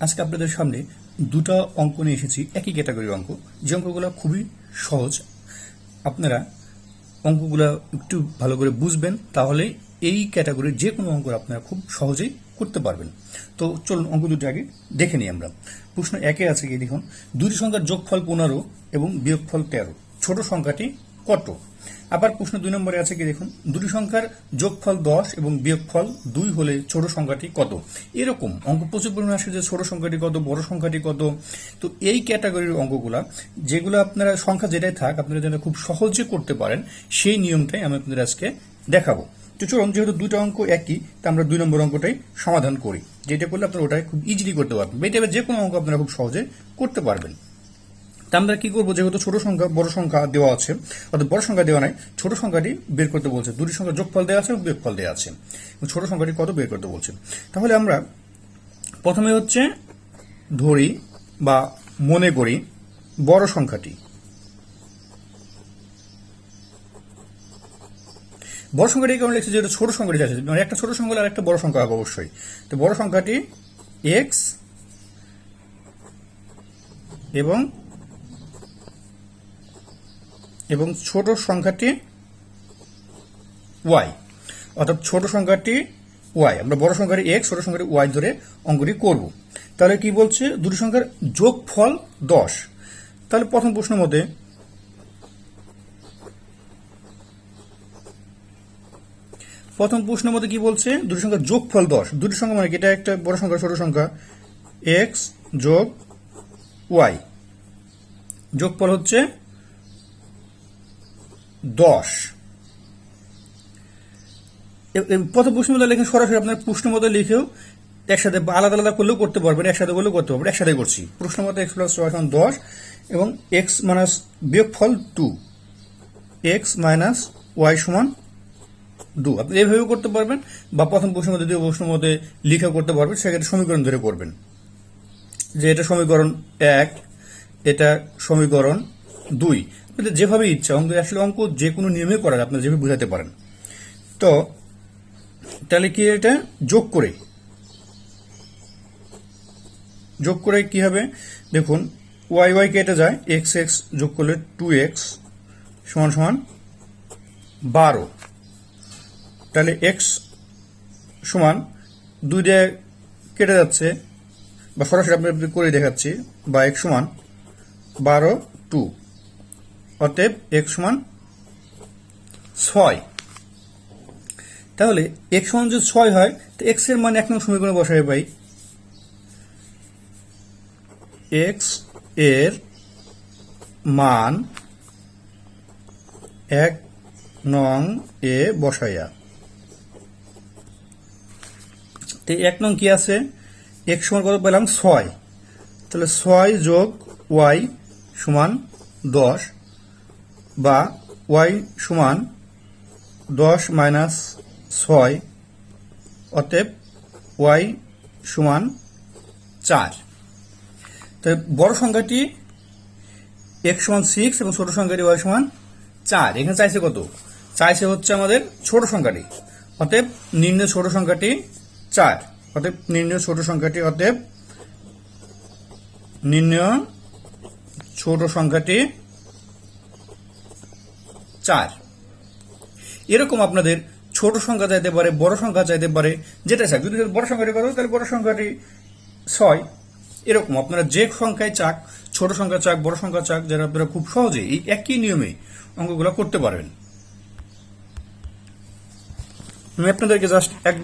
আজকে আপনাদের সামনে দুটো অঙ্ক নিয়ে এসেছি। একই ক্যাটাগরির অঙ্ক। যে অঙ্কগুলো খুবই সহজ, আপনারা অঙ্কগুলো একটু ভালো করে বুঝবেন, তাহলে এই ক্যাটাগরির যে কোনো অঙ্ক আপনারা খুব সহজেই করতে পারবেন। তো চলুন অঙ্ক দুটো আগে দেখে নিই আমরা। প্রশ্ন একে আছে কি, দেখুন। দুটি সংখ্যার যোগফল পনেরো এবং বিয়োগফল তেরো। ছোট সংখ্যাটি কত? আবার প্রশ্ন দুই নম্বরে আছে কি দেখুন? দুটি সংখ্যার যোগফল দশ এবং বিয়োগফল দুই হলে ছোট সংখ্যাটি কত? এরকম অঙ্ক প্রচুর পরিমাণে আসে যে ছোট সংখ্যাটি কত, বড় সংখ্যাটি কত? তো এই ক্যাটাগরির অঙ্কগুলা, যেগুলো আপনারা, সংখ্যা যেটাই থাক, আপনারা যেন খুব সহজে করতে পারেন, সেই নিয়মটাই আমি আপনাদের আজকে দেখাবো। তো চলুন, যেহেতু দুটো অঙ্ক একই, তা আমরা দুই নম্বর অঙ্কটাই সমাধান করি। যেটা করলে আপনারা ওটাই খুব ইজিলি করতে পারবেন। টাইপের যে কোনো অঙ্ক আপনারা খুব সহজে করতে পারবেন। তা আমরা কি করব? যেহেতু ছোট সংখ্যা, বড় সংখ্যা দেওয়া আছে, অর্থাৎ বড় সংখ্যা দেওয়া নাই, ছোট সংখ্যাটি বের করতে বলছে। দুটি সংখ্যা যোগফল দেওয়া আছে এবং বিয়োগফল দেওয়া আছে। ছোট সংখ্যাটি কত বের করতে বলছে? তাহলে আমরা প্রথমে হচ্ছে ধরি বা মনে করি বড় সংখ্যাটি। বড় সংখ্যাটি কেমন লিখছে? যেটা ছোট সংখ্যাটি আছে মানে একটা ছোট সংখ্যা আর একটা বড় সংখ্যা হবে অবশ্যই। তো বড় সংখ্যাটি এক্স এবং এবং ছোট সংখ্যাটি ওয়াই অর্থাৎ ছোট সংখ্যাটি ওয়াই আমরা বড় সংখ্যাটি এক্স ছোট সংখ্যাটি ওয়াই ধরে অঙ্কটি করব। তাহলে কি বলছে? দুটি সংখ্যার যোগফল দশ। তাহলে প্রথম প্রশ্নের মধ্যে প্রথম প্রশ্নের মধ্যে কি বলছে? দুটি সংখ্যার যোগফল দশ। দুটি সংখ্যা মানে এটা একটা বড় সংখ্যা, ছোট সংখ্যা। এক্স যোগ ওয়াই যোগফল হচ্ছে দশ। প্রথম প্রশ্ন মধ্যে লেখেন সরাসরি আপনার প্রশ্ন মধ্যে লিখেও একসাথে আলাদা আলাদা করলেও করতে পারবেন, একসাথে করলেও করতে পারবেন, একসাথে করছি। প্রশ্ন মতো এক্স প্লাস ওয়াই দশ এবং এক্স মাইনাস বিয়োগ ফল টু এক্স মাইনাস ওয়াই সমান দু আপনি এইভাবেও করতে পারবেন বা প্রথম প্রশ্নের মধ্যে দ্বিতীয় প্রশ্নের মধ্যে লিখে করতে পারবেন, সেক্ষেত্রে সমীকরণ ধরে করবেন। যে এটা সমীকরণ এক, এটা সমীকরণ দুই। আপনাদের যেভাবে ইচ্ছা, অঙ্ক, আসলে অঙ্ক যে কোনো নিয়মে করা যায়, আপনারা যেভাবে বুঝাতে পারেন। তো, তাহলে কি এটা যোগ করে? যোগ করে কি হবে? দেখুন ওয়াই ওয়াই কেটে যায় এক্স এক্স যোগ করলে টু এক্স সমান সমান বারো। তাহলে এক্স সমান দুই দুইটা কেটে যাচ্ছে, বা সরাসরি আপনাদের করে দেখাচ্ছি, বা এক সমান বারো টু অতএব এক সমান ছয়। তাহলে এক সমান যদি ছয় হয়, তো এক্সের মান এক নং সমীকরণে বসাবে পাই এক্সের মান এক নং এ বসাইয়া। তো এক নং কি আছে? এক সমান কত পেলাম? ছয়। তাহলে ছয় যোগ ওয়াই সমান দশ। বা ওয়াই সমান দশ মাইনাস ছয় অতএব ওয়াই সমান চার। তো বড় সংখ্যাটি এক্স সমান সিক্স এবং ছোট সংখ্যাটি ওয়াই সমান চার। এখানে চাইছে কত? চাইছে হচ্ছে আমাদের ছোট সংখ্যাটি। অতএব নির্ণয় ছোট সংখ্যাটি চার। অতএব নির্ণয় ছোট সংখ্যাটি অতএব নির্ণয় ছোট সংখ্যাটি চার। এরকম আপনাদের ছোট সংখ্যা চাইতে পারে, বড় সংখ্যা চাইতে পারে, যেটা চাক যদি বড় সংখ্যাটি করো, তাহলে বড় সংখ্যাটি ছয়। এরকম আপনারা যে সংখ্যায় চাক, ছোট সংখ্যা চাক, বড় সংখ্যা চাক যারা আপনারা খুব সহজে এই একই নিয়মে অঙ্কগুলো করতে পারবেন। আমি আপনাদেরকে জাস্ট একবার